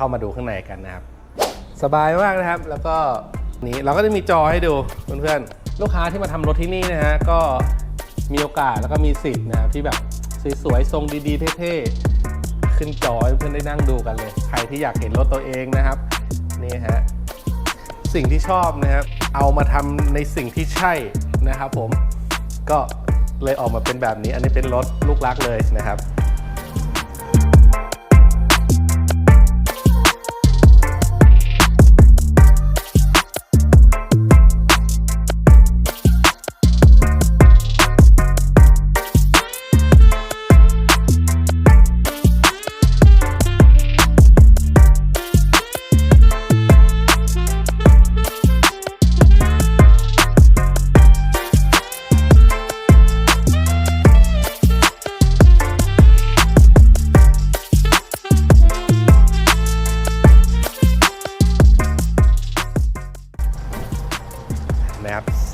เข้ามาดูข้างในกันนะครับ สบายมากนะครับ แล้วก็นี้เราก็จะมีจอให้ดูเพื่อนๆ ลูกค้าที่มาทำรถที่นี่นะฮะก็มีโอกาสแล้วก็มีสิทธิ์นะครับที่แบบสวยๆทรงดีๆเท่ๆขึ้นจอให้เพื่อนได้นั่งดูกันเลย ใครที่อยากเห็นรถตัวเองนะครับนี่ฮะสิ่งที่ชอบนะครับเอามาทำในสิ่งที่ใช่นะครับผมก็เลยออกมาเป็นแบบนี้ อันนี้เป็นรถลูกรักเลยนะครับ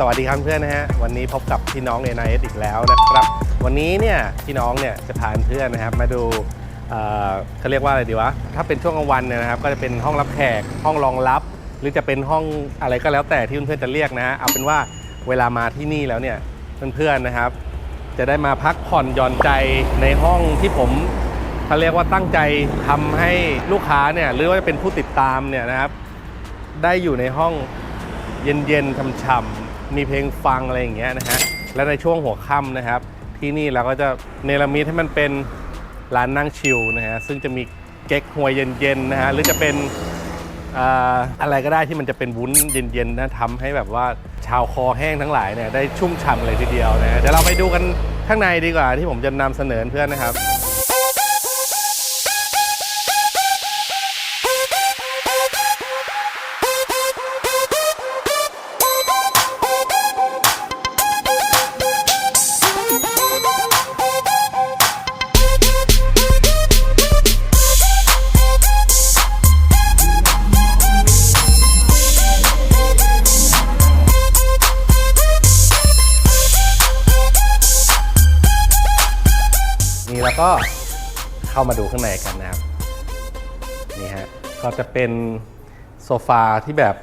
สวัสดีครับเพื่อนนะฮะวันนี้พบกับพี่น้องในนายอีกแล้วนะครับ วันนี้เนี่ยพี่น้องเนี่ยจะพาเพื่อนนะครับมาดูเอ่อเขาเรียกว่าอะไรดีวะถ้าเป็นช่วงกลางวันเนี่ยนะครับ ก็จะเป็นห้องรับแขกห้องรองรับ หรือจะเป็นห้องอะไรก็แล้วแต่ที่เพื่อนๆจะเรียกนะฮะเอาเป็นว่าเวลามาที่นี่แล้วเนี่ยเพื่อนๆนะครับ จะได้มาพักผ่อนหย่อนใจในห้องที่ผมเขาเรียกว่าตั้งใจทำให้ลูกค้าเนี่ยหรือว่าจะเป็นผู้ติดตามเนี่ยนะครับ ได้อยู่ในห้องเย็นๆช่ำๆ มีเพลงฟังอะไรอย่างเงี้ยนะฮะ และในช่วงหัวค่ำนะครับ ที่นี่เราก็จะเนรมิตให้มันเป็นร้านนั่งชิลนะฮะ ซึ่งจะมีเก๊กฮวยเย็นๆนะฮะ หรือจะเป็นอะไรก็ได้ที่มันจะเป็นวุ้นเย็นๆนะทำให้แบบว่าชาวคอแห้งทั้งหลายเนี่ยได้ชุ่มฉ่ำเลยทีเดียวนะฮะเดี๋ยวเราไปดูกันข้างในดีกว่าที่ผมจะนำเสนอเพื่อนนะครับ นี่แล้วก็เข้ามาดูข้างในกันนะครับ นี่ฮะ ก็จะเป็นโซฟาที่แบบ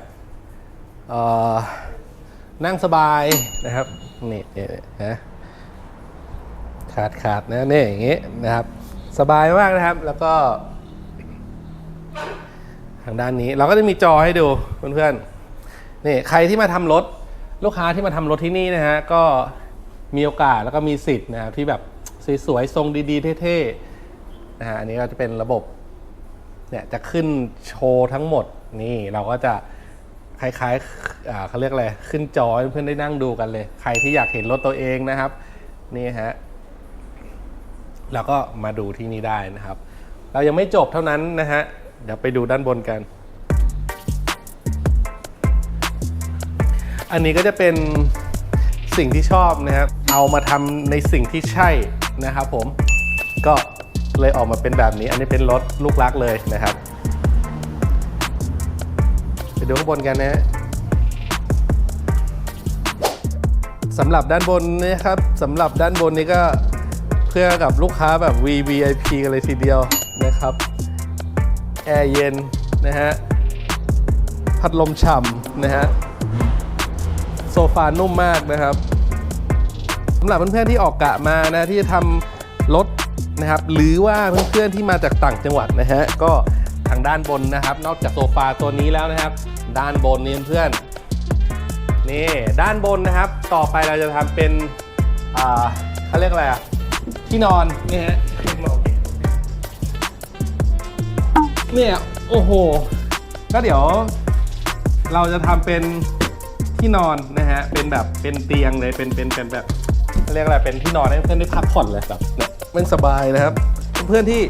นั่งสบายนะครับนี่นี่นะขาดขาดนะนี่อย่างงี้นะครับ สบายมากนะครับ แล้วก็ ทางด้านนี้เราก็จะมีจอให้ดูเพื่อนๆ นี่ใครที่มาทำรถลูกค้าที่มาทำรถที่นี่นะฮะก็มีโอกาสแล้วก็มีสิทธิ์นะครับที่แบบ สวยๆ ทรงดีๆ เท่ๆนะฮะอันนี้ก็จะเป็นระบบ เนี่ยจะขึ้นโชว์ทั้งหมดนี่เราก็จะคล้ายๆเขาเรียกอะไร ขึ้นจอเพื่อนได้นั่งดูกันเลย ใครที่อยากเห็นรถตัวเองนะครับ นี่ฮะ แล้วก็มาดูที่นี่ได้นะครับ เรายังไม่จบเท่านั้นนะฮะ เดี๋ยวไปดูด้านบนกัน อันนี้ก็จะเป็นสิ่งที่ชอบนะครับ เอามาทำในสิ่งที่ใช่ นะครับผมก็เลยออกมาเป็นแบบนี้ อันนี้เป็นรถลูกรักเลยนะครับ ไปดูข้างบนกันนะสำหรับด้านบนนะครับสำหรับด้านบนนี้ก็เพื่อกับลูกค้าแบบ VVIP กันเลยทีเดียวนะครับแอร์เย็นนะฮะพัดลมฉ่ำนะฮะโซฟานุ่มมากนะครับำหรับเพื่อนๆที่ออกกะมานะที่จะทำรถนะครับหรือว่าเพื่อนๆที่มาจากต่างจังหวัดนะฮะก็ทางด้านบนนะครับ นอกจากโซฟาตัวนี้แล้วนะครับ ด้านบนนี่เพื่อนนี่ด้านบนนะครับ ต่อไปเราจะทำเป็นอ่าเขาเรียกอะไรอะที่นอนนี่ฮะเนี่ยโอ้โห ก็เดี๋ยวเราจะทำเป็นที่นอนนะฮะเป็นแบบเป็นเตียงเลยเป็นเป็นเป็นแบบ เรียกอะไรเป็นที่นอนให้เพื่อนได้พักผ่อนเลยแบบเนี่ยมันสบายนะครับ เพื่อนที่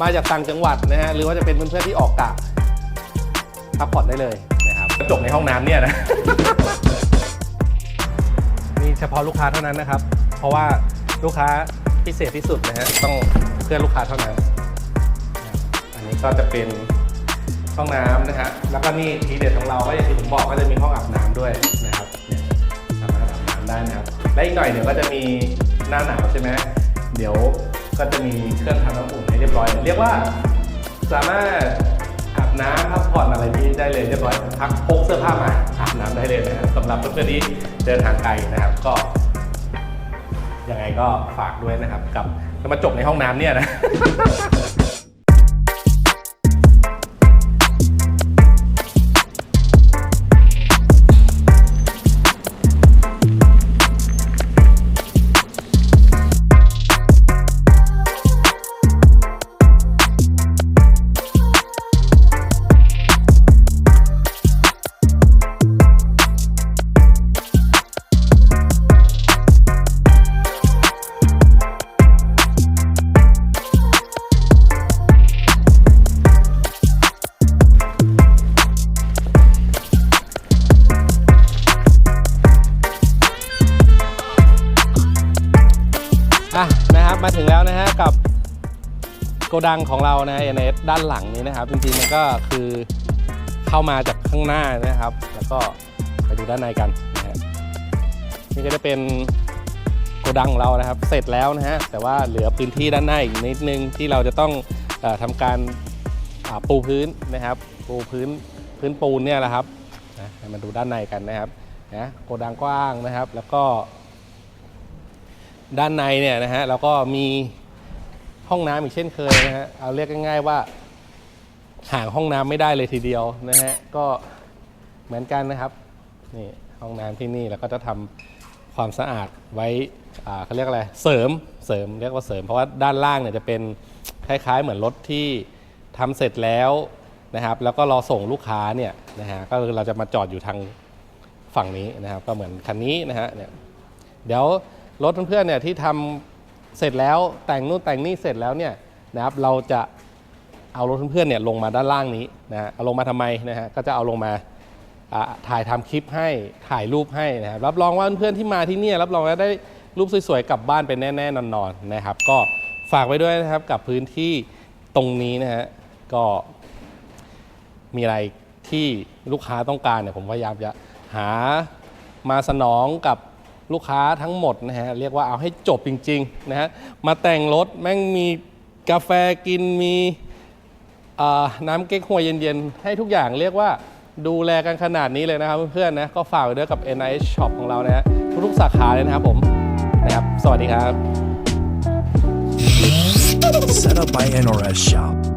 มาจากต่างจังหวัดนะฮะหรือว่าจะเป็นเพื่อนๆที่ออกกะพักผ่อนได้เลยนะครับกระจกในห้องน้ำเนี่ยนะนี่เฉพาะลูกค้าเท่านั้นนะครับ เพราะว่าลูกค้าพิเศษที่สุดนะฮะต้องเพื่อนลูกค้าเท่านั้น อันนี้ก็จะเป็นห้องน้ำนะฮะแล้วก็นี่ทีเด็ดของเราก็อย่างที่ผมบอกก็จะมีห้องอาบน้ำด้วย และอีกหน่อยเดี๋ยวก็จะมีหน้าหนาวใช่ไหมเดี๋ยวก็จะมีเครื่องทำน้ำอุ่นให้เรียบร้อย เรียกว่าสามารถอาบน้ำพักผ่อนอะไรนี้ได้เลยเรียบร้อยพักพกเสื้อผ้ามาอาบน้ำได้เลยนะครับสำหรับเพื่อนๆที่เดินทางไกลนะครับก็ยังไงก็ฝากด้วยนะครับ กับจะมาจบในห้องน้ำเนี่ยนะ มาถึงแล้วนะฮะกับโกดังของเรานะเอเนด้านหลังนี้นะครับ จริงๆมันก็คือเข้ามาจากข้างหน้านะครับ แล้วก็ไปดูด้านในกันนะฮะนี่ก็จะเป็นโกดังของเรานะครับ เสร็จแล้วนะฮะแต่ว่าเหลือพื้นที่ด้านหน้าอีกนิดนึงที่เราจะต้องออทำการปูพื้นนะครับ ปูพื้นพื้นปูนเนี่ยแหละครับนะให้มาดูด้านในกันนะครับนะโกดังกว้างนะครับ แล้วก็ ด้านในเนี่ยนะฮะแล้วก็มีห้องน้ำอีกเช่นเคยนะฮะเอาเรียกง่ายๆว่าห่างห้องน้ำไม่ได้เลยทีเดียวนะฮะก็เหมือนกันนะครับนี่ห้องน้ำที่นี่แล้วก็จะทำความสะอาดไว้อ่าเขาเรียกอะไรเสริมเสริมเรียกว่าเสริม เพราะว่าด้านล่างเนี่ยจะเป็นคล้ายๆ เหมือนรถที่ทำเสร็จแล้วนะครับ แล้วก็รอส่งลูกค้าเนี่ยนะฮะก็คือเราจะมาจอดอยู่ทางฝั่งนี้นะครับ ก็เหมือนคันนี้นะฮะเนี่ยเดี๋ยว รถเพื่อนๆเนี่ยที่ทำเสร็จแล้วแต่งนู่นแต่งนี่เสร็จแล้วเนี่ยนะครับเราจะเอารถเพื่อนๆเนี่ยลงมาด้านล่างนี้นะเอาลงมาทำไมนะฮะก็จะเอาลงมาถ่ายทำคลิปให้ถ่ายรูปให้นะครับรับรองว่าเพื่อนๆที่มาที่นี่รับรองว่าได้รูปสวยๆกลับบ้านไปแน่ๆนอนๆนะครับ ก็ฝากไว้ด้วยนะครับกับพื้นที่ตรงนี้นะฮะก็มีอะไรที่ลูกค้าต้องการเนี่ยผมพยายามจะหามาสนองกับ ลูกค้าทั้งหมดนะฮะเรียกว่าเอาให้จบจริงๆนะฮะมาแต่งรถแม่งมีกาแฟกินมีน้ำเก๊กฮวยเย็นๆ ให้ทุกอย่างเรียกว่าดูแลกันขนาดนี้เลยนะครับเพื่อนๆนะก็ฝากไว้ด้วยกับ NIS Shop ของเรานะฮะทุกๆสาขาเลยนะครับผมนะครับ สวัสดีครับ Set up by NRS Shop.